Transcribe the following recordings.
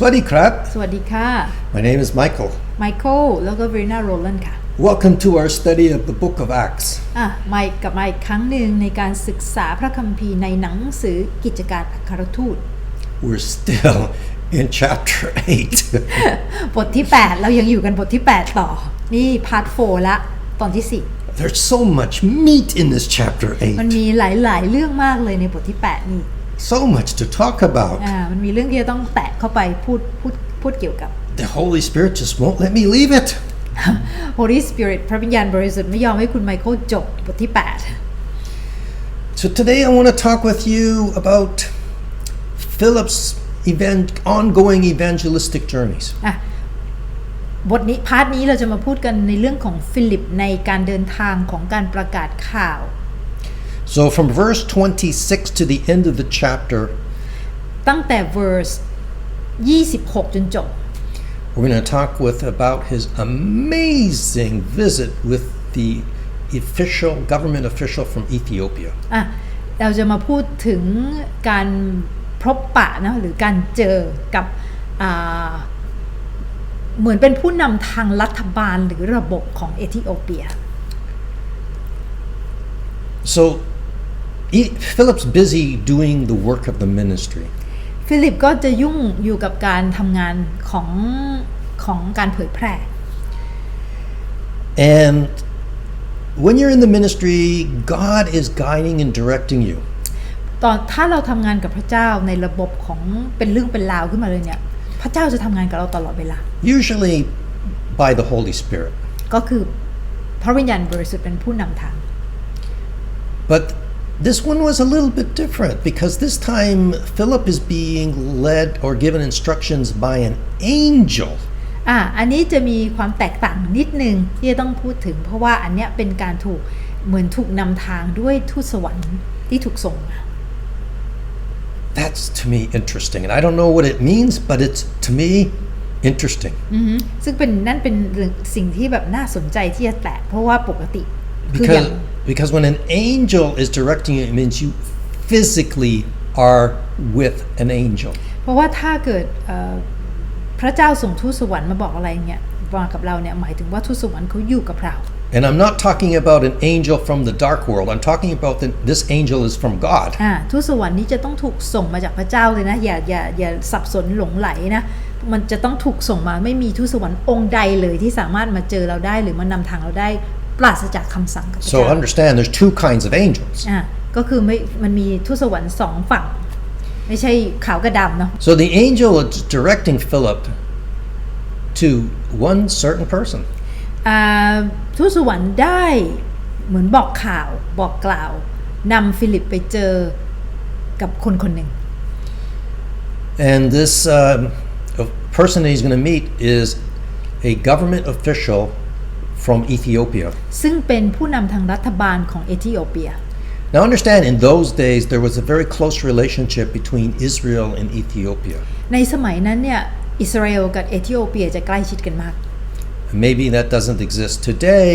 Swaddy Krab. สวัสดีค่ะ My name is Michael. ไมเคิลแล้วก็เวรนาโรลันค่ะ Welcome to our study of the book of Acts. อะไมค์กับมาอีกครั้งหนึ่งในการศึกษาพระคัมภีร์ในหนังสือกิจการอัครทูต We're still in chapter 8. บทที่ 8 เรายังอยู่กันบทที่ 8 ต่อ นี่ พาร์ทโฟละ ตอนที่ There's so much meat in this chapter 4มัน 8. มีหลาย ๆ เรื่องมากเลยในบทที่ 8 นี่ So much to talk about. อ่ามันมีเรื่องที่จะต้องแตะเข้าไปพูดพูดพูดเกี่ยวกับ The Holy Spirit just won't let me leave it. Holy Spirit พระวิญญาณบริสุทธิ์ไม่ยอมให้คุณไมเคิลจบบทที่ So today I want to talk with you about Philip's event, ongoing evangelistic journeys. 8อะบทนี้พาร์ทนี้เราจะมาพูดกันในเรื่องของฟิลิปในการเดินทางของการประกาศข่าว So from verse 26 to the end of the chapter, ตั้งแต่ verse 26 จนจบ we're going to talk with about his amazing visit with the official government official from Ethiopia. อ่ะ เราจะมาพูดถึงการพบปะนะหรือการเจอกับอ่าเหมือนเป็นผู้นำทางรัฐบาลหรือระบบของเอธิโอเปีย So E- Philip's busy doing the work of the ministry. ฟิลิปก็จะยุ่งอยู่กับการทำงานของของการเผยแพร่ And when you're in the ministry, God is guiding and directing you. ตอนถ้าเราทำงานกับพระเจ้าในระบบของเป็นเรื่องเป็นราวขึ้นมาเลยเนี่ยพระเจ้าจะทำงานกับเราตลอดเวลา usually by the Holy Spirit. ก็คือพระวิญญาณบริสุทธิ์เป็นผู้นำทาง But this one was a little bit different because this time Philip is being led or given instructions by an angel. อะอันนี้จะมีความแตกต่างนิดนึงที่จะต้องพูดถึง เพราะว่าอันเนี้ยเป็นการถูกเหมือนถูกนำทางด้วยทูตสวรรค์ที่ถูกส่งมา That's to me interesting. And I don't know what it means, but it's to me interesting อือฮึซึ่งเป็นนั่นเป็นเรื่องสิ่งที่แบบน่าสนใจที่จะแตะเพราะว่าปกติคืออย่าง because because when an angel is directing you, it means you physically are with an angel. เพราะว่าถ้าเกิดเอ่อพระเจ้าส่งทูตสวรรค์มาบอกอะไรเนี่ยมากับเราเนี่ยหมายถึงว่าทูตสวรรค์เขาอยู่กับเรา And I'm not talking about an angel from the dark world. I'm talking about that this angel is from God. อ่าทูตสวรรค์นี้จะต้องถูกส่งมาจากพระเจ้าเลยนะอย่าอย่าอย่าสับสนหลงไหลนะมันจะต้องถูกส่งมาไม่มีทูตสวรรค์องค์ใดเลยที่สามารถมาเจอเราได้หรือมานำทางเราได้ ปราศจากคำสั่งกับพระ So เจ้า understand there's two kinds of angels. อ่าก็คือไม่มันมีทูตสวรรค์สองฝั่ง ไม่ใช่ขาวกับดำเนาะ So the angel is directing Philip to one certain person. อ่าทูตสวรรค์ได้เหมือนบอกข่าวบอกกล่าวนำฟิลิปไปเจอกับคนคนหนึ่ง And this um, uh, person that he's going to meet is a government official from Ethiopia. ซึ่งเป็นผู้นำทางรัฐบาลของเอธิโอเปีย Now understand, in those days, there was a very close relationship between Israel and Ethiopia. ในสมัยนั้นเนี่ยอิสราเอลกับเอธิโอเปียจะใกล้ชิดกันมาก Maybe that doesn't exist today,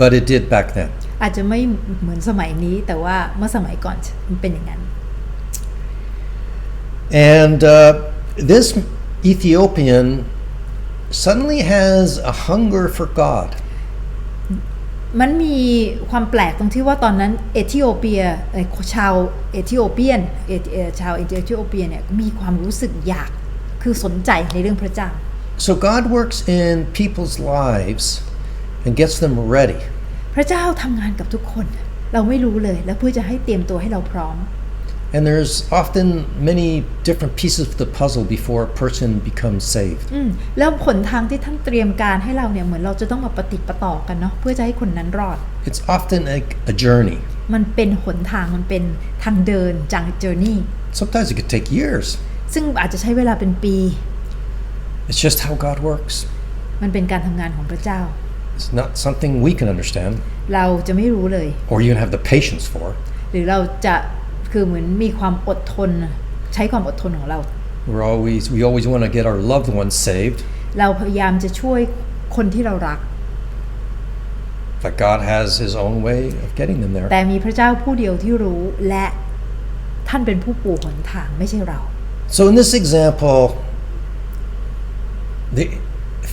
but it did back then. อาจจะไม่เหมือนสมัยนี้แต่ว่าเมื่อสมัยก่อนมันเป็นอย่างนั้น And uh, this Ethiopian suddenly has a hunger for God. มันมีความแปลกตรงที่ว่าตอนนั้นเอธิโอเปียเอ่อชาวเอธิโอเปียนเอเอ่อชาวเอธิโอเปียเนี่ยมีความรู้สึกอยากคือสนใจในเรื่องพระเจ้า So God works in people's lives and gets them ready. พระเจ้าทำงานกับทุกคน เราไม่รู้เลยแล้วเพื่อจะให้เตรียมตัวให้เราพร้อม And there's often many different pieces of the puzzle before a person becomes saved. อืมแล้วผลทางที่ท่านเตรียมการให้เราเนี่ยเหมือนเราจะต้องมาปฏิดประต่อกันเนาะเพื่อจะให้คนนั้นรอด It's often a, a journey. มันเป็นหนทางมันเป็นทางเดินจังเจอร์นี่ Sometimes it could take years. ซึ่งอาจจะใช้เวลาเป็นปี It's just how God works. มันเป็นการทำงานของพระเจ้า It's not something we can understand เราจะไม่รู้เลย or even have the patience for. หรือเราจะ คือเหมือนมีความอดทนใช้ความอดทนของเรา We're always we always want to get our loved ones saved, เราพยายามจะช่วยคนที่เรารัก but God has His own way of getting them there. แต่มีพระเจ้าผู้เดียวที่รู้และท่านเป็นผู้ปูหนทางไม่ใช่เรา So in this example, The,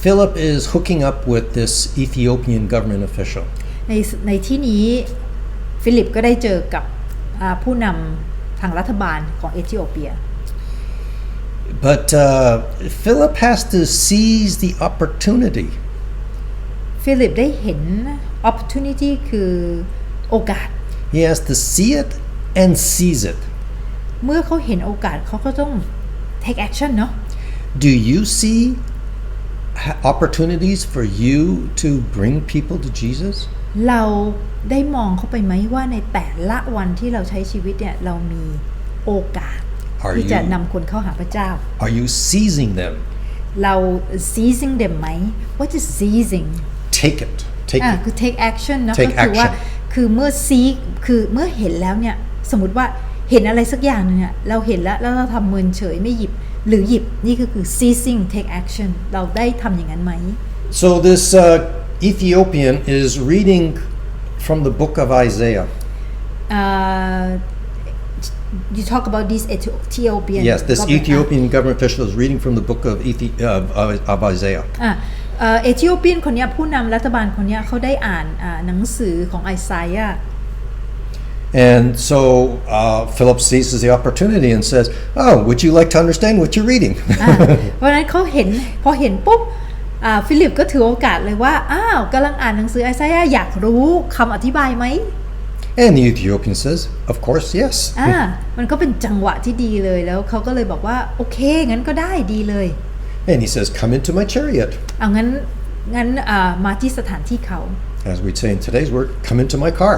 Philip is hooking up with this Ethiopian government official. ในในที่นี้ฟิลิปก็ได้เจอกับอ่า ผู้นำทางรัฐบาลของเอธิโอเปีย But uh, Philip has to seize the opportunity. ฟิลิปได้เห็น opportunity คือโอกาส He has to see it and seize it. เมื่อเขาเห็นโอกาสเขาก็ต้อง take action เนาะ Do you see ha- opportunities for you to bring people to Jesus? เราได้มองเข้าไปไหมว่าในแต่ละวันที่เราใช้ชีวิตเนี่ยเรามีโอกาส Are ที่จะ you- นำคนเข้าหาพระเจ้า Are you seizing them? เรา seizing them ไหม what is seizing Take it. Take อ่า it. คือ take action เนอะ Take ก็คือว่า action คือเมื่อ see คือเมื่อเห็นแล้วเนี่ย สมมติว่าเห็นอะไรสักอย่างหนึ่งอะเราเห็นแล้ว แล้วเราทำเมินเฉยไม่หยิบ หรือหยิบนี่ก็คือ seizing take action เราได้ทำอย่างนั้นไหม So this uh, Ethiopian is reading from the book of Isaiah. uh, you talk about this Ethiopian Yes, this government- Ethiopian government official is reading from the book of, Ethi- of, of, of Isaiah. อะเอ่อเอธิโอเปียนคนเนี้ยผู้นำรัฐบาลคนเนี้ยเขาได้อ่านอ่าหนังสือของไอซายา And so uh, Philip seizes the opportunity and says, Oh, would you like to understand what you're reading? อ่ะเพราะฉะนั้นเขาเห็นพอเห็นปุ๊บอ่าฟิลิปก็ถือโอกาสเลยว่า อ้าวกำลังอ่านหนังสือไอซายาอยากรู้คำอธิบายไหม and the Ethiopian says, Of course, yes. อ่ามันก็เป็นจังหวะที่ดีเลยแล้วเขาก็เลยบอกว่า โอเค งั้นก็ได้ดีเลย And he says, Come into my chariot. เอางั้นงั้นอ่ามาที่สถานที่เขา As we'd say in today's word, come into my car.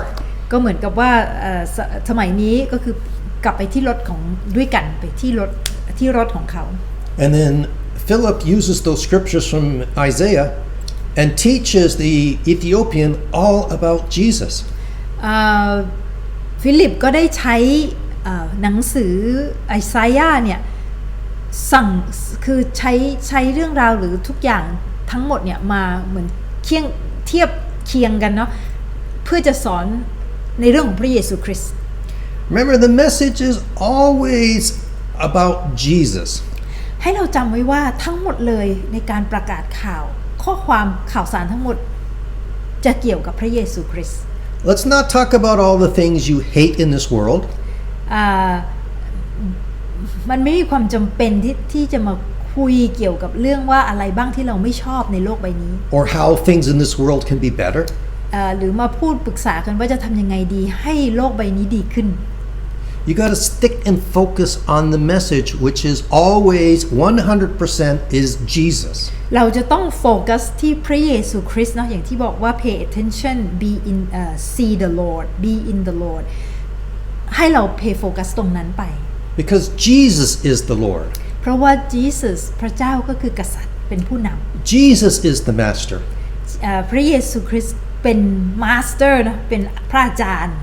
ก็เหมือนกับว่าเอ่อสสมัยนี้ก็คือกลับไปที่รถของด้วยกันไปที่รถที่รถของเขา And then Philip uses those scriptures from Isaiah and teaches the Ethiopian all about Jesus. อ่าฟิลิปก็ได้ใช้อ่าหนังสือไอซายาเนี่ยสั่งคือใช้ใช้เรื่องราวหรือทุกอย่างทั้งหมดเนี่ยมาเหมือนเคียงเทียบเคียงกันเนาะเพื่อจะสอน ในเรื่องของพระเยซูคริสต์ Remember, the message is always about Jesus. ให้เราจำไว้ว่าทั้งหมดเลยในการประกาศข่าว ข้อความข่าวสารทั้งหมด จะเกี่ยวกับพระเยซูคริสต์ Let's not talk about all the things you hate in this world. อ่ามันไม่มีความจำเป็นที่ที่จะมาคุยเกี่ยวกับเรื่องว่าอะไรบ้างที่เราไม่ชอบในโลกใบนี้ or how things in this world can be better. อ่าหรือมาพูดปรึกษากันว่าจะทำยังไงดีให้โลกใบนี้ดีขึ้น You got to stick and focus on the message, which is always 100% is Jesus. เราจะต้องโฟกัสที่พระเยซูคริสต์เนาะอย่างที่บอกว่า pay attention be in uh, see the Lord be in the Lord ให้เรา pay focus ตรงนั้นไป Because Jesus is the Lord. เพราะว่า Jesus พระเจ้าก็คือกษัตริย์เป็นผู้น Jesus is the master. ำอ่าพระเยซูคริสต์ เป็น master นะเป็นพระอาจารย์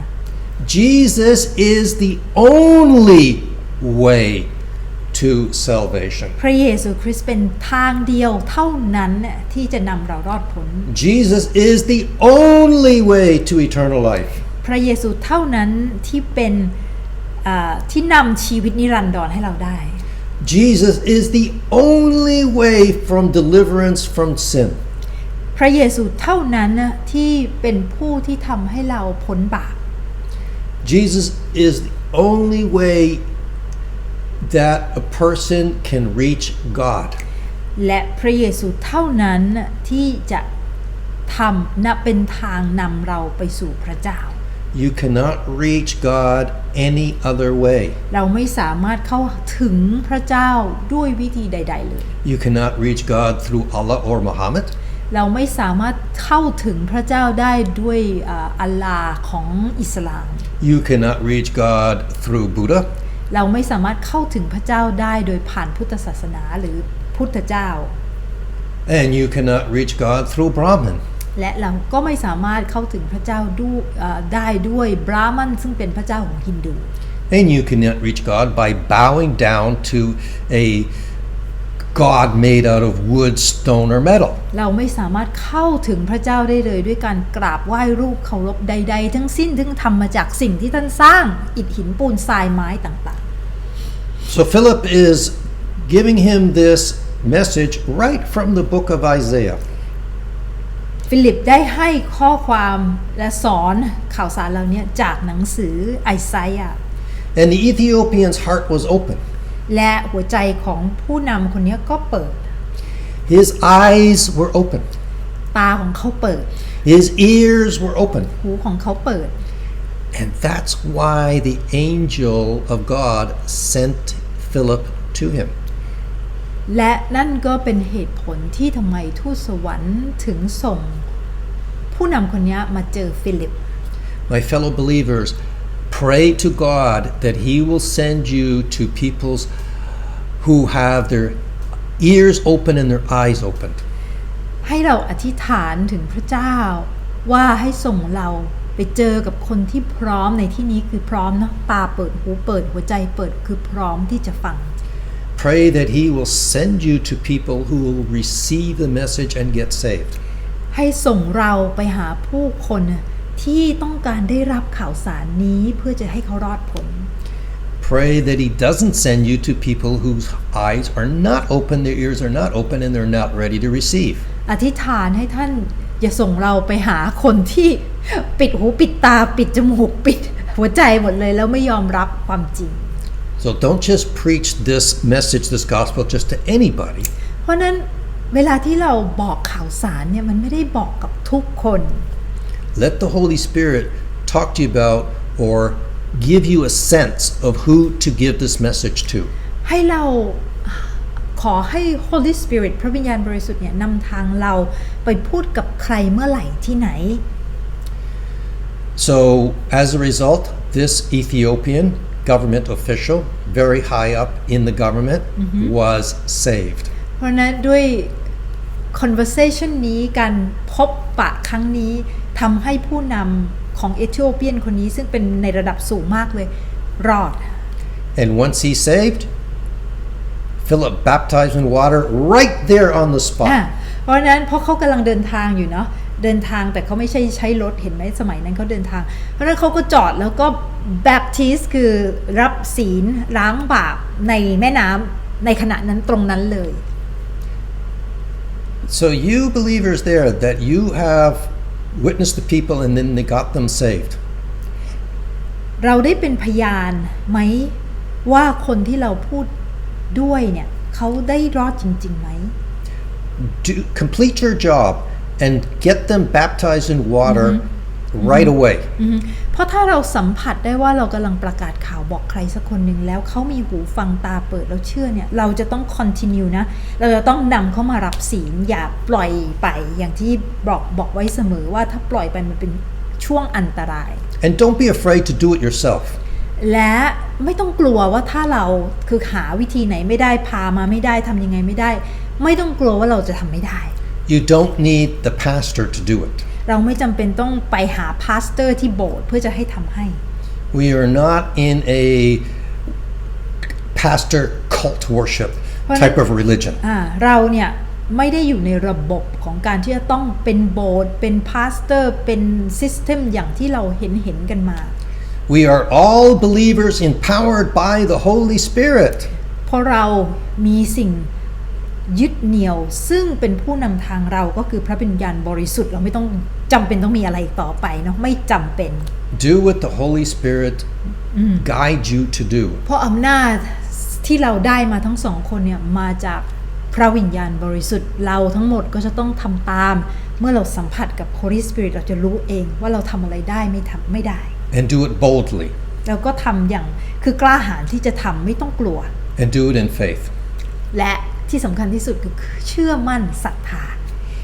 Jesus is the only way to salvation. พระเยซูคริสต์เป็นทางเดียวเท่านั้นเนี่ยที่จะนำเรารอดพ้น Jesus is the only way to eternal life. พระเยซูเท่านั้นที่เป็นอ่าที่นำชีวิตนิรันดรให้เราได้ Jesus is the only way from deliverance from sin. พระเยซูเท่านั้นน่ะที่เป็นผู้ที่ทำให้เราพ้นบาป Jesus is the only way that a person can reach God. และพระเยซูเท่านั้นน่ะที่จะทำนะเป็นทางนำเราไปสู่พระเจ้า You cannot reach God any other way. เราไม่สามารถเข้าถึงพระเจ้าด้วยวิธีใด ๆ เลย You cannot reach God through Allah or Muhammad. เราไม่สามารถเข้าถึงพระเจ้าได้ด้วยอ่าอัลลาห์ของอิสลาม You cannot reach God through Buddha. เราไม่สามารถเข้าถึงพระเจ้าได้โดยผ่านพุทธศาสนาหรือพุทธเจ้า And you cannot reach God through Brahman. และเราก็ไม่สามารถเข้าถึงพระเจ้าดูเอ่อได้ด้วยบราหมันซึ่งเป็นพระเจ้าของฮินดู And you cannot reach God by bowing down to a God made out of wood, stone, or metal. เราไม่สามารถเข้าถึงพระเจ้าได้เลยด้วยการกราบไหว้รูปเคารพใด ๆ ทั้งสิ้นซึ่งทำมาจากสิ่งที่ท่านสร้างอิฐหินปูนทรายไม้ต่าง So Philip is giving him this message right from the book of Isaiah. ฟิลิปได้ให้ข้อความและสอนข่าวสารเหล่านี้จากหนังสือไอไซยา And the Ethiopian's heart was open. และหัวใจของผู้นำคนนี้ก็เปิด His eyes were open. ตาของเขาเปิด His ears were open. หูของเขาเปิด And that's why the angel of God sent Philip to him. และนั่นก็เป็นเหตุผลที่ทำไมทูตสวรรค์ถึงส่ง ผู้นำคนนี้มาเจอฟิลิป My fellow believers, pray to God that He will send you to peoples who have their ears open and their eyes opened. ให้เราอธิษฐานถึงพระเจ้า ว่าให้ส่งเราไปเจอกับคนที่พร้อมในที่นี้คือพร้อมเนาะตาเปิดหูเปิดหัวใจเปิดคือพร้อมที่จะฟัง Pray that He will send you to people who will receive the message and get saved. ให้ส่งเราไปหาผู้คน ที่ต้องการได้รับข่าวสารนี้เพื่อจะให้เขารอดผล Pray that He doesn't send you to people whose eyes are not open, their ears are not open, and they're not ready to receive. อธิษฐานให้ท่านอย่าส่งเราไปหาคนที่ปิดหูปิดตาปิดจมูกปิดหัวใจหมดเลยแล้วไม่ยอมรับความจริง So don't just preach this message, this gospel, just to anybody. เพราะฉะนั้นเวลาที่เราบอกข่าวสารเนี่ยมันไม่ได้บอกกับทุกคน Let the Holy Spirit talk to you about or give you a sense of who to give this message to. ให้เราขอให้ Holy Spirit พระวิญญาณบริสุทธิ์เนี่ยนำทางเราไปพูดกับใครเมื่อไหร่ที่ไหน So, as a result, this Ethiopian government official, very high up in the government, was saved. เพราะฉะนั้นด้วย conversation นี้การพบปะครั้งนี้ ทำให้ผู้นำของเอธิโอเปียนคนนี้ซึ่งเป็นในระดับสูงมากเลยรอด And once he's saved, Philip baptized in water right there on the อะ spot. เพราะฉะนั้นเพราะเขากำลังเดินทางอยู่เนาะเดินทางแต่เขาไม่ใช่ใช้รถเห็นไหมสมัยนั้นเขาเดินทาง เพราะฉะนั้นเขาก็จอดแล้วก็ baptize คือรับศีลล้างบาปในแม่น้ำในขณะนั้นตรงนั้นเลย So, you believers there, that you have witnessed the people and then they got them saved. เราได้เป็นพยานไหมว่าคนที่เราพูดด้วยเนี่ยเขาได้รอดจริงๆไหม Do, complete your job and get them baptized in water Right away. อือฮึเพราะถ้าเราสัมผัสได้ว่าเรากำลังประกาศข่าวบอกใครสักคนหนึ่งแล้วเขามีหูฟังตาเปิดแล้วเชื่อเนี่ย เราจะต้อง continue นะ เราจะต้องนำเขามารับศีลอย่าปล่อยไปอย่างที่บอกบอกไว้เสมอว่าถ้าปล่อยไปมันเป็นช่วงอันตราย And don't be afraid to do it yourself. และไม่ต้องกลัวว่าถ้าเราคือหาวิธีไหนไม่ได้พามาไม่ได้ทำยังไงไม่ได้ ไม่ต้องกลัวว่าเราจะทำไม่ได้ You don't need the pastor to do it. เราไม่จำเป็นต้องไปหาพาสเตอร์ที่โบสถ์เพื่อจะให้ทำให้ We are not in a pastor cult worship type of religion. อ่าเราเนี่ยไม่ได้อยู่ในระบบของการที่จะต้องเป็นโบสถ์เป็นพาสเตอร์เป็นซิสเต็มอย่างที่เราเห็นเห็นกันมา We are all believers empowered by the Holy Spirit. เพราะเรามีสิ่งยึดเหนี่ยวซึ่งเป็นผู้นำทางเราก็คือพระวิญญาณบริสุทธิ์เราไม่ต้อง จำเป็นต้องมีอะไรอีกต่อไปเนาะไม่จำเป็น Do what the Holy Spirit guides you to do. เพราะอำนาจที่เราได้มาทั้งสองคนเนี่ยมาจากพระวิญญาณบริสุทธิ์เราทั้งหมดก็จะต้องทำตาม เมื่อเราสัมผัสกับ Holy Spirit เราจะรู้เองว่าเราทำอะไรได้ไม่ทำไม่ได้ And do it boldly. เราก็ทำอย่างคือกล้าหาญที่จะทำไม่ต้องกลัว And do it in faith. และที่สำคัญที่สุดคือเชื่อมั่นศรัทธา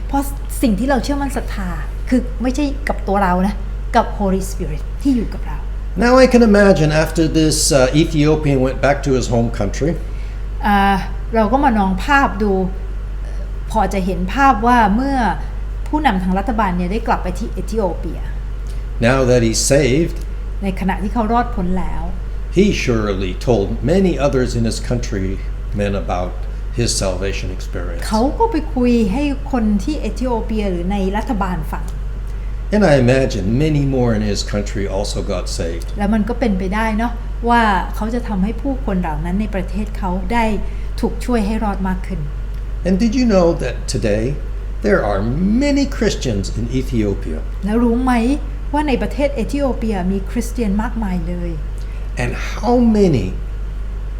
เพราะสิ่งที่เราเชื่อมั่นศรัทธา คือไม่ใช่กับตัวเรานะ กับ Holy Spirit ที่อยู่กับเรา Now I can imagine after this uh, Ethiopian went back to his home country, อ่าเราก็มานองภาพดูเอ่อพอจะเห็นภาพว่าเมื่อผู้นำทางรัฐบาลเนี่ยได้กลับไปที่เอธิโอเปีย now that he's saved, ในขณะที่เขารอดพ้นแล้ว he surely told many others in his countrymen about his salvation experience. เขาก็ไปคุยให้คนที่เอธิโอเปียหรือในรัฐบาลฟัง And I imagine many more in his country also got saved. แล้วมันก็เป็นไปได้เนาะว่าเขาจะทำให้ผู้คนเหล่านั้นในประเทศเขาได้ถูกช่วยให้รอดมากขึ้น And did you know that today there are many Christians in Ethiopia? แล้วรู้ไหมว่าในประเทศเอธิโอเปียมีคริสเตียนมากมายเลย And how many,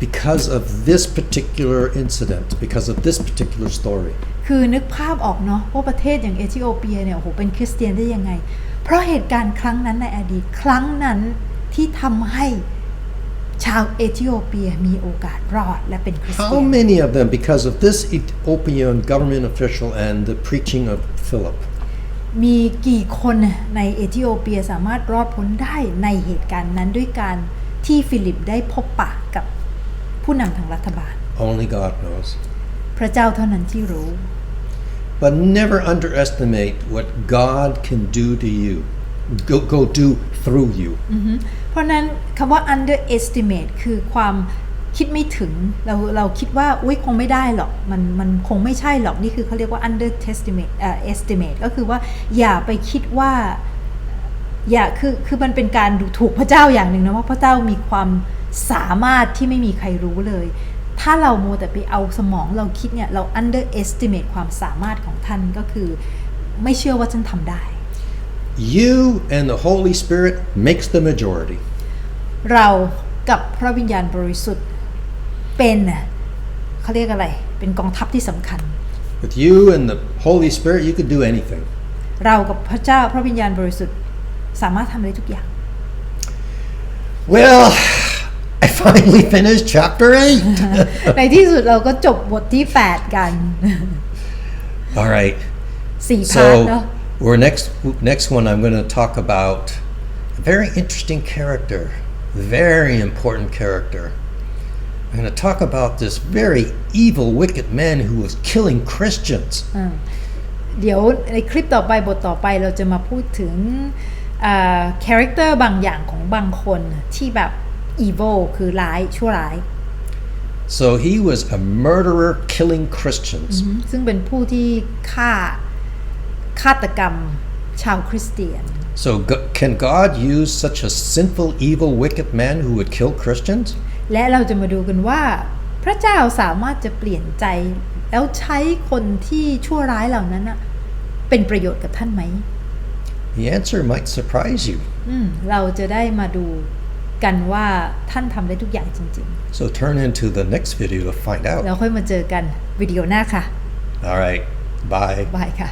because of this particular incident, because of this particular story? คือนึกภาพออกเนาะว่าประเทศอย่างเอธิโอเปียเนี่ยโอ้โหเป็นคริสเตียนได้ยังไง เพราะเหตุการณ์ครั้งนั้นในอดีตครั้งนั้นที่ทำให้ชาวเอธิโอเปียมีโอกาสรอดและเป็นคริสเตี How ยน many of them, because of this Ethiopian government official and the preaching of Philip? มีกี่คนในเอธิโอเปียสามารถรอดพ้นได้ในเหตุการณ์นั้นด้วยการที่ฟิลิปได้พบปะกับผู้นำทางรัฐบาล Only God knows. พระเจ้าเท่านั้นที่รู้ But never underestimate what God can do to you. Go, go do through you. เพราะฉะนั้นคำว่า underestimate คือความคิดไม่ถึงเราเราคิดว่าอุ้ยคงไม่ได้หรอกมันมันคงไม่ใช่หรอกนี่คือเขาเรียกว่า underestimate เอ่อ estimate ก็คือว่าอย่าไปคิดว่าอย่าคือคือมันเป็นการดูถูกพระเจ้าอย่างหนึ่งนะว่าพระเจ้ามีความสามารถที่ไม่มีใครรู้เลย ถ้าเราโมวแต่ไปเอาสมองเราคิดเนี่ย เรา underestimate ความสามารถของท่านก็คือ ไม่เชื่อว่าฉันทำได้ You and the Holy Spirit makes the majority. เรากับพระวิญญาณบริสุทธิ์เป็นเขาเรียกอะไร เป็นกองทัพที่สำคัญ With you and the Holy Spirit, you could do anything. เรากับพระเจ้าพระวิญญาณบริสุทธิ์สามารถทำได้ทุกอย่าง Well, I finally finished chapter 8. ในที่สุดเราก็จบบทที่ 8 กัน All right. สี่พาร์ทเนาะ So, we're next next one I'm going to talk about a very interesting character, very important character. I'm going to talk about this very evil, wicked man who was killing Christians. อ่าเดี๋ยวในคลิปต่อไปบทต่อไปเราจะมาพูดถึงคาแรคเตอร์บางอย่างของบางคนที่แบบ evil คือร้ายชั่วร้าย So he was a murderer killing Christians. ซึ่งเป็นผู้ที่ฆ่าฆาตกรรมชาวคริสเตียน So go- can God use such a sinful, evil, wicked man who would kill Christians? และเราจะมาดูกันว่า พระเจ้าสามารถจะเปลี่ยนใจ แล้วใช้คนที่ชั่วร้ายเหล่านั้นนะเป็นประโยชน์กับท่านไหม The answer might surprise you. อืมเราจะได้มาดู กันว่าท่านทำได้ทุกอย่างจริง So turn into the next video to find ๆ out. แล้วค่อยมาเจอกันวิดีโอหน้าค่ะ All right. Bye. บายค่ะ